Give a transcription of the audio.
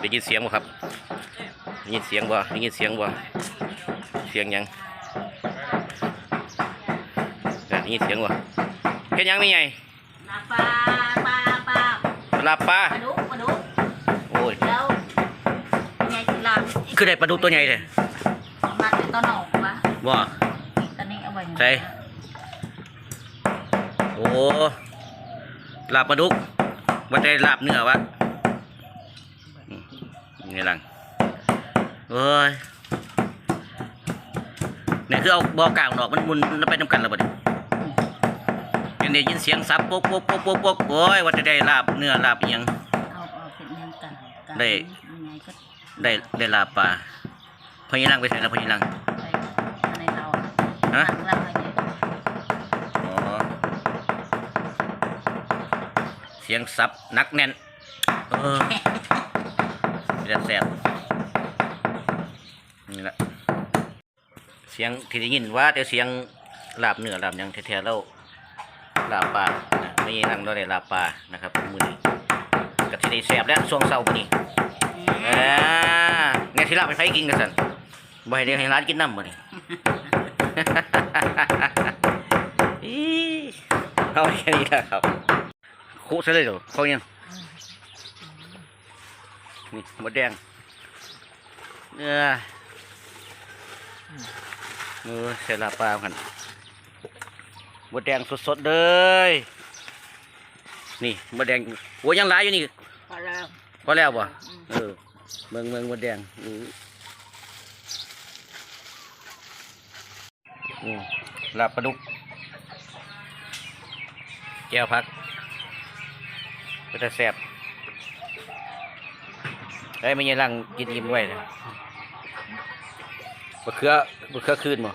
ได้ยินเสียงบ่ครับได้ยินเสียงบ่ได้ยินเสียงบ่เสียงหยังได้ยินเสียงบ่เฮ็ดหยังไม่ใหญ่ปลาปลาปลาปลาลาบปลาปลาดุกปลาดุกโอ้ยแล้วไงสิลาคือได้ปลาดุกตัวใหญ่เลยมาแต่ต้นหอกปะบ่ตอนนี้เอาไว้ใช่โอ้ลาบปลาดุกว่าได้ลาบเนื้อวะอืม นี่หลังเอ้ยเนี่ยคือเอาบอกลางออกมันมุนแล้วไปน้ำกันแล้วบ่ดิเป็นได้ยินเสียงซับปุ๊กปุ๊กปุ๊กปุ๊กปุ๊กโอ้ยว่าจะได้ลาบเนื้อลาบอิหยังเอาเอาเป็นยังกันกันได้ ยังไงก็ได้ได้ลาบปลาพอยีนังไปใส่แล้วพอยีนังได้ในเราอะฮะเราอะไรเนี่ยอ๋อเสียงซับหนักแน่นเออ เรียแสบนี่แหละเสียงที่ได้ยินว่าแต่เสียงลาบเนื้อลาบหยังแท้ๆแล้วลาบปลานะไม่ยีนังเราได้ลาบปลานะครับมือนี้กับที่ได้แสบแล้วช่วงเศร้ามื้อนี้เอ่าเนี่ยที่เราไปไฟกินกันสันบ่ให้เด็กให้ร้านกินน้ำบ่นี่อีเอาแค่นี้แหละครับคุซะเลยเหรอเขายัง นี่หมดแดงเนื้อเนื้อเสร็จละปลากันหมดแดงสดๆเลยนี่หมดแดงโอ้ยังหลายอยู่นี่พอแล้วพอแล้วบ่อืมเออเมืองเมืองมดแดงอืออืมลาบปลาดุกแก้วพักก็จะแซ่บ ได้ไม่ยังลังกินอิ่มไว้เลยบะเขือบะเขือคืนบ่